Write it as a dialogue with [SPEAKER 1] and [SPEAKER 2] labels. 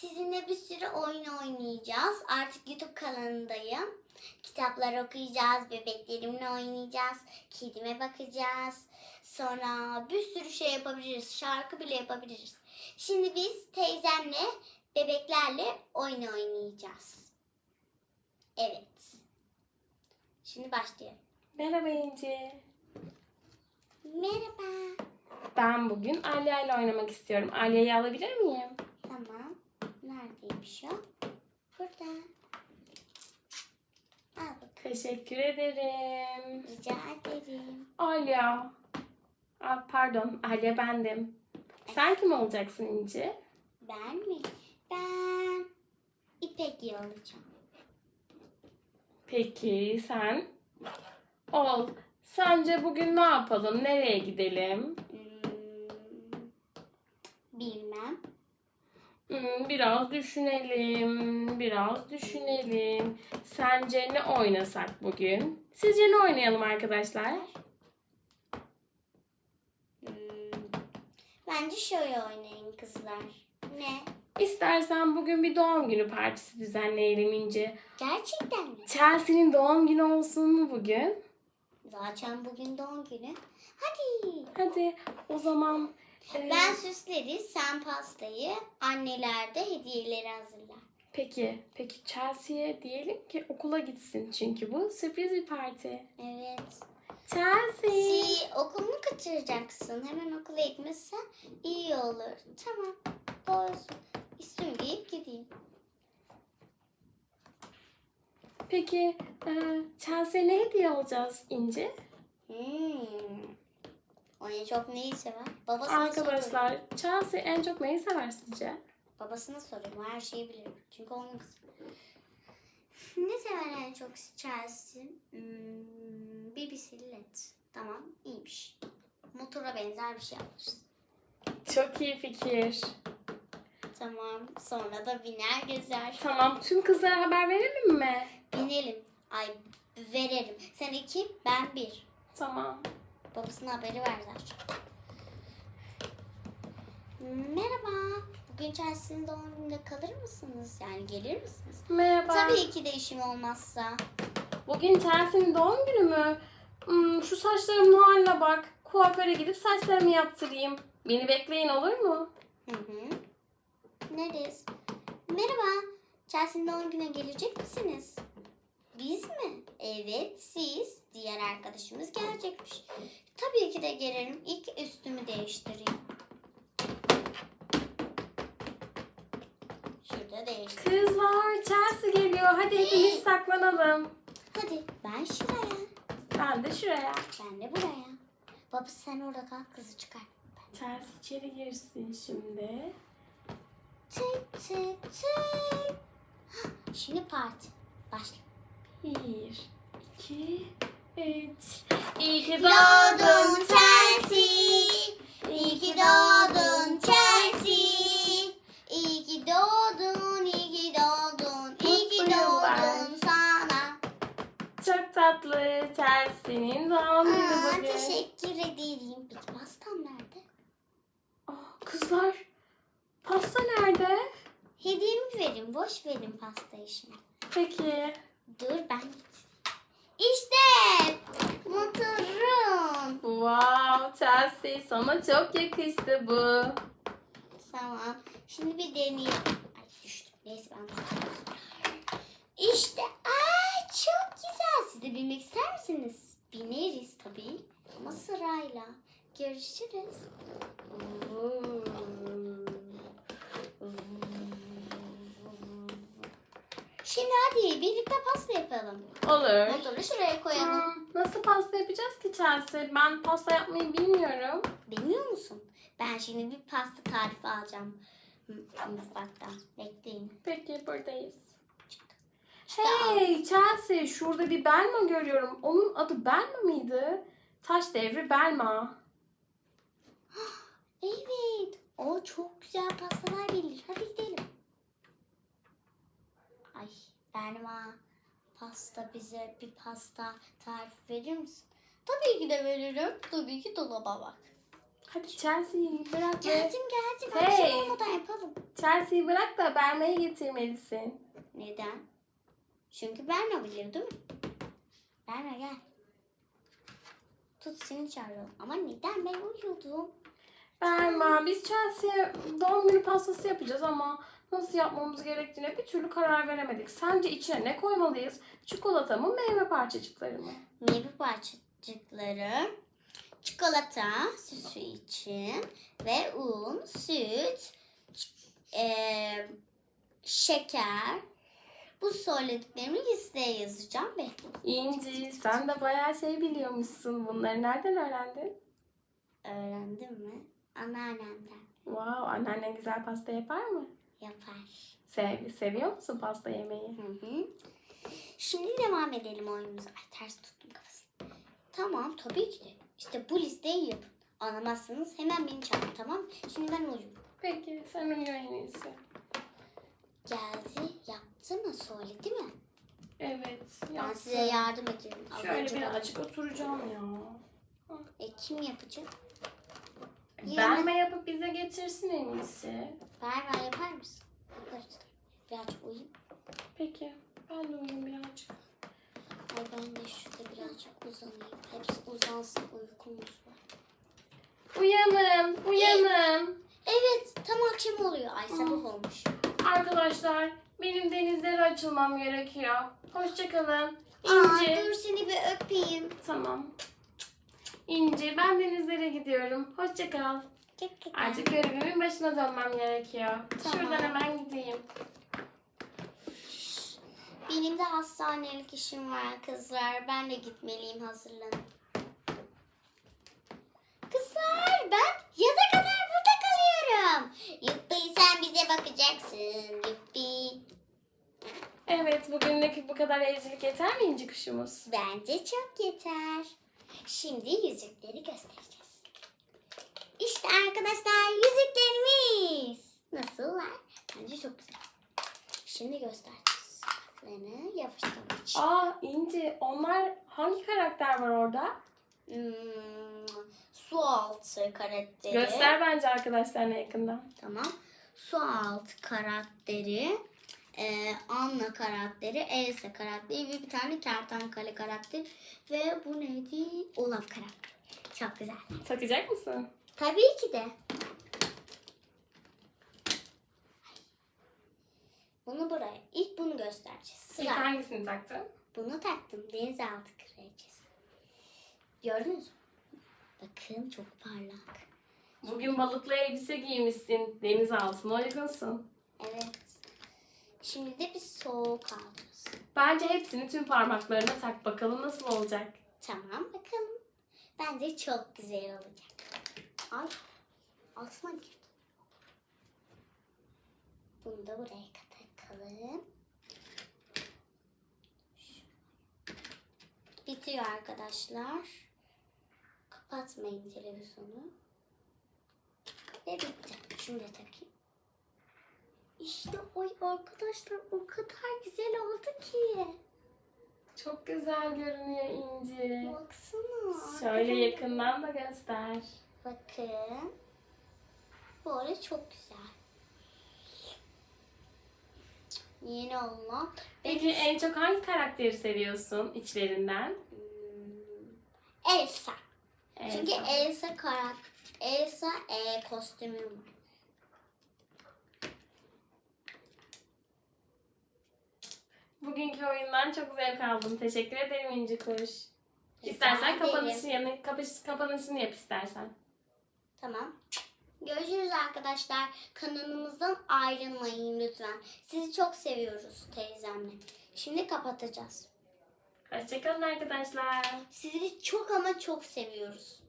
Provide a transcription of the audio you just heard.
[SPEAKER 1] sizinle bir sürü oyun oynayacağız. Artık YouTube kanalındayım. Kitaplar okuyacağız, bebeklerimle oynayacağız, kedime bakacağız. Sonra bir sürü şey yapabiliriz, şarkı bile yapabiliriz. Şimdi biz teyzemle, bebeklerle oyun oynayacağız. Evet. Şimdi başlayalım.
[SPEAKER 2] Merhaba İnci.
[SPEAKER 1] Merhaba.
[SPEAKER 2] Ben bugün Alya ile oynamak istiyorum. Alya'yı alabilir miyim?
[SPEAKER 1] Tamam. Neredeymiş o? Burada. Al bakalım.
[SPEAKER 2] Teşekkür ederim.
[SPEAKER 1] Rica ederim.
[SPEAKER 2] Alya. Aa, pardon, Alya bendim. Sen kim olacaksın İnci?
[SPEAKER 1] Ben mi? Ben İpek olacağım.
[SPEAKER 2] Peki sen? Ol. Sence bugün ne yapalım? Nereye gidelim?
[SPEAKER 1] Hmm, bilmem.
[SPEAKER 2] Hmm, biraz düşünelim. Biraz düşünelim. Sence ne oynasak bugün? Sizce ne oynayalım arkadaşlar?
[SPEAKER 1] Hmm, bence şöyle oynayın kızlar. Ne?
[SPEAKER 2] İstersen bugün bir doğum günü partisi düzenleyelim İnci.
[SPEAKER 1] Gerçekten mi?
[SPEAKER 2] Chelsea'nin doğum günü olsun mu bugün?
[SPEAKER 1] Zaten bugün doğum günü. Hadi.
[SPEAKER 2] Hadi o zaman e,
[SPEAKER 1] Ben süsleriz, sen pastayı, anneler de hediyeleri hazırlar.
[SPEAKER 2] peki peki Chelsea'ye diyelim ki okula gitsin çünkü bu sürpriz bir parti.
[SPEAKER 1] Evet.
[SPEAKER 2] Chelsea.
[SPEAKER 1] Si, okulunu kaçıracaksın. Hemen okula gitmezsen iyi olur. Tamam. Doğrusu. Üstümü giyip gideyim.
[SPEAKER 2] Peki e, Chelsea'ye ne hediye alacağız İnci?
[SPEAKER 1] En çok neyi sever? Soruyorum.
[SPEAKER 2] Arkadaşlar Chelsea en çok neyi sever sizce?
[SPEAKER 1] Babasına soruyorum. O her şeyi bilir. Çünkü onun kızı. ne sever en çok Chelsea? Hmm, bir bisiklet. Tamam. iyiymiş. Motora benzer bir şey alırız.
[SPEAKER 2] Çok iyi fikir.
[SPEAKER 1] Tamam. Sonra da biner gezer.
[SPEAKER 2] Tamam tüm kızlara haber verelim mi?
[SPEAKER 1] Binelim. Ay verelim. Sen iki, ben bir.
[SPEAKER 2] Tamam.
[SPEAKER 1] Babasına haberi ver zaten. Merhaba. Bugün Chelsea'nin doğum gününde kalır mısınız? Yani gelir misiniz?
[SPEAKER 2] Merhaba.
[SPEAKER 1] Tabii ki de işim olmazsa.
[SPEAKER 2] Bugün Chelsea'nin doğum günü mü? Hmm, şu saçlarımın haline bak. Kuaföre gidip saçlarımı yaptırayım. Beni bekleyin olur mu?
[SPEAKER 1] Hı hı. Neresi? Merhaba. Chelsea'nin doğum gününe gelecek misiniz? Biz mi? Evet siz. Diğer arkadaşımız gelecekmiş. Tabii ki de gelirim. İlk üstümü değiştireyim. Şurada değiştir.
[SPEAKER 2] Kızlar Chelsea geliyor. Hadi hepimiz saklanalım.
[SPEAKER 1] Hadi ben şuraya.
[SPEAKER 2] Ben de şuraya.
[SPEAKER 1] Ben de buraya. Babası sen orada kal kızı çıkar.
[SPEAKER 2] Chelsea içeri girsin şimdi.
[SPEAKER 1] Tık tık tık. Şimdi parti. Başla.
[SPEAKER 2] Bir, iki, üç. İyi ki
[SPEAKER 1] Doğdun Chelsea. İyi ki doğdun Chelsea. İyi ki doğdun, iyi ki doğdun, iyi ki
[SPEAKER 2] Mutlu
[SPEAKER 1] doğdun sana.
[SPEAKER 2] Çok tatlı Chelsea'nin doğum günü
[SPEAKER 1] Aa,
[SPEAKER 2] bugün.
[SPEAKER 1] teşekkür ederim. Peki pastam nerede?
[SPEAKER 2] Aa, kızlar pasta nerede?
[SPEAKER 1] Hediyemi verin, boş verin pastayı şimdi.
[SPEAKER 2] Peki.
[SPEAKER 1] Dur ben. İşte motorun.
[SPEAKER 2] Wow Chelsea sana çok yakıştı bu.
[SPEAKER 1] Tamam. Şimdi bir deneyeyim. Ay düştüm. Neyse ben tutayım. İşte. Ay çok güzel. Siz de binmek ister misiniz? Bineriz tabii. Ama sırayla. Görüşürüz. Şimdi hadi birlikte pasta yapalım.
[SPEAKER 2] Olur.
[SPEAKER 1] Motoru şuraya koyalım.
[SPEAKER 2] Hmm, nasıl pasta yapacağız ki Chelsea? Ben pasta yapmayı bilmiyorum.
[SPEAKER 1] Bilmiyor musun? Ben şimdi bir pasta tarifi alacağım. Mutfaktan. Bekleyin.
[SPEAKER 2] Peki buradayız.
[SPEAKER 1] İşte al.
[SPEAKER 2] Hey Chelsea şurada bir Belma görüyorum. Onun adı Belma mıydı? Taş devri Belma.
[SPEAKER 1] Evet. O çok güzel pastalar bilir. Hadi gidelim. Ay Berma pasta bize bir pasta tarif verir misin? Tabii ki de veririm. Tabii ki dolaba bak.
[SPEAKER 2] Hadi Chelsea bırak ve...
[SPEAKER 1] Geldim geldim.
[SPEAKER 2] Hey.
[SPEAKER 1] Akşam olmadan yapalım.
[SPEAKER 2] Chelsea'yi bırak da Berna'yı getirmelisin.
[SPEAKER 1] Neden? Çünkü Berna biliyor değil mi? Berna gel. Tut seni çağırıyorum. Ama neden ben uyuyordum?
[SPEAKER 2] Berna biz Chelsea'ye doğum günü pastası yapacağız ama nasıl yapmamız gerektiğine bir türlü karar veremedik. Sence içine ne koymalıyız? Çikolata mı meyve parçacıkları mı?
[SPEAKER 1] Meyve parçacıkları, çikolata süsü için ve un, süt, eee, şeker. Bu söylediklerimi listeye yazacağım. Bekle.
[SPEAKER 2] İnci sen de bayağı şey biliyormuşsun. Bunları nereden öğrendin?
[SPEAKER 1] Öğrendin mi? Anneannemden
[SPEAKER 2] Wow annen güzel pasta yapar mı?
[SPEAKER 1] yapar.
[SPEAKER 2] Sev, seviyor musun pasta yemeyi?
[SPEAKER 1] Hı hı. Şimdi devam edelim oyunumuza. Ay ters tuttum kafasını. Tamam tabii ki de. İşte bu listeyi yapın. Anlamazsanız hemen beni çağırın tamam? Şimdi ben uyuyorum.
[SPEAKER 2] Peki sen uyu en iyisi.
[SPEAKER 1] Geldi. Yaptı mı? Söyledi mi?
[SPEAKER 2] Evet.
[SPEAKER 1] Ben
[SPEAKER 2] yaptım.
[SPEAKER 1] size yardım. Az
[SPEAKER 2] Şöyle
[SPEAKER 1] önce
[SPEAKER 2] birazcık oturacağım ya.
[SPEAKER 1] E, kim yapacak?
[SPEAKER 2] Ben mi yapıp bize getirsin en iyisi?
[SPEAKER 1] Berber yapar mısın? Yaparız. Birazcık uyuyayım.
[SPEAKER 2] Peki. Ben de uyuyayım birazcık.
[SPEAKER 1] Ay ben de şurada birazcık uzanayım. Hepsi uzansın uykumuz var.
[SPEAKER 2] Uyanın, uyanın.
[SPEAKER 1] Evet tam akşam oluyor. Ay sabah olmuş.
[SPEAKER 2] Arkadaşlar benim denizlere açılmam gerekiyor. Hoşçakalın.
[SPEAKER 1] Aa,
[SPEAKER 2] İnci.
[SPEAKER 1] dur seni bir öpeyim.
[SPEAKER 2] Tamam. İnci ben denizlere gidiyorum. Hoşça kal. Artık görevimin başına dönmem gerekiyor.
[SPEAKER 1] Tamam.
[SPEAKER 2] Şuradan hemen gideyim.
[SPEAKER 1] Benim de hastanelik işim var kızlar. Ben de gitmeliyim hazırlanın. Kızlar ben yaza kadar burada kalıyorum. Yuppi sen bize bakacaksın. Yuppi.
[SPEAKER 2] Evet bugünlük bu kadar evcilik yeter mi İnci kuşumuz?
[SPEAKER 1] Bence çok yeter. Şimdi yüzükleri göstereceğiz. İşte arkadaşlar yüzüklerimiz. Nasıllar? Bence çok güzel. Şimdi göstereceğiz. Saplarını yapıştırmak için.
[SPEAKER 2] Aa İnci onlar hangi karakter var orada?
[SPEAKER 1] Hmm, su altı karakteri.
[SPEAKER 2] Göster bence arkadaşlarına yakından.
[SPEAKER 1] Tamam. Su altı karakteri. E, Anna karakteri, Elsa karakteri ve bir tane kertenkele karakteri. Ve bu neydi? Olaf karakteri. Çok güzel.
[SPEAKER 2] Takacak mısın?
[SPEAKER 1] Tabii ki de. Bunu buraya. İlk bunu göstereceğiz.
[SPEAKER 2] İlk
[SPEAKER 1] Sıra.
[SPEAKER 2] hangisini taktın?
[SPEAKER 1] Bunu taktım. Denizaltı kraliçesi. Gördünüz mü? Bakın çok parlak.
[SPEAKER 2] Bugün balıklı elbise giymişsin. Deniz altına uygunsun.
[SPEAKER 1] Evet. Şimdi de bir soğuk alacağız.
[SPEAKER 2] Bence hepsini tüm parmaklarına tak bakalım nasıl olacak.
[SPEAKER 1] Tamam bakalım. Bence çok güzel olacak. Ay altına girdi. Bunu da buraya takalım. Bitiyor arkadaşlar. Kapatmayın televizyonu. Ve bitti. Şimdi takayım. İşte oy arkadaşlar o kadar güzel oldu ki.
[SPEAKER 2] Çok güzel görünüyor İnci.
[SPEAKER 1] Baksana.
[SPEAKER 2] Şöyle yakından da göster.
[SPEAKER 1] Bakın. Böyle çok güzel. Yeni olan.
[SPEAKER 2] Peki en çok hangi karakteri seviyorsun içlerinden?
[SPEAKER 1] Hmm, Elsa. Çünkü
[SPEAKER 2] Elsa.
[SPEAKER 1] Elsa karak Elsa e, kostümü var.
[SPEAKER 2] Bugünkü oyundan çok zevk aldım. Teşekkür ederim İnci Kuş. İstersen
[SPEAKER 1] Rica
[SPEAKER 2] kapanışı,
[SPEAKER 1] ederim.
[SPEAKER 2] yanı, kapış, kapanışını yap istersen.
[SPEAKER 1] Tamam. Görüşürüz arkadaşlar. Kanalımızdan ayrılmayın lütfen. Sizi çok seviyoruz teyzemle. Şimdi kapatacağız.
[SPEAKER 2] Hoşçakalın arkadaşlar.
[SPEAKER 1] Sizi çok ama çok seviyoruz.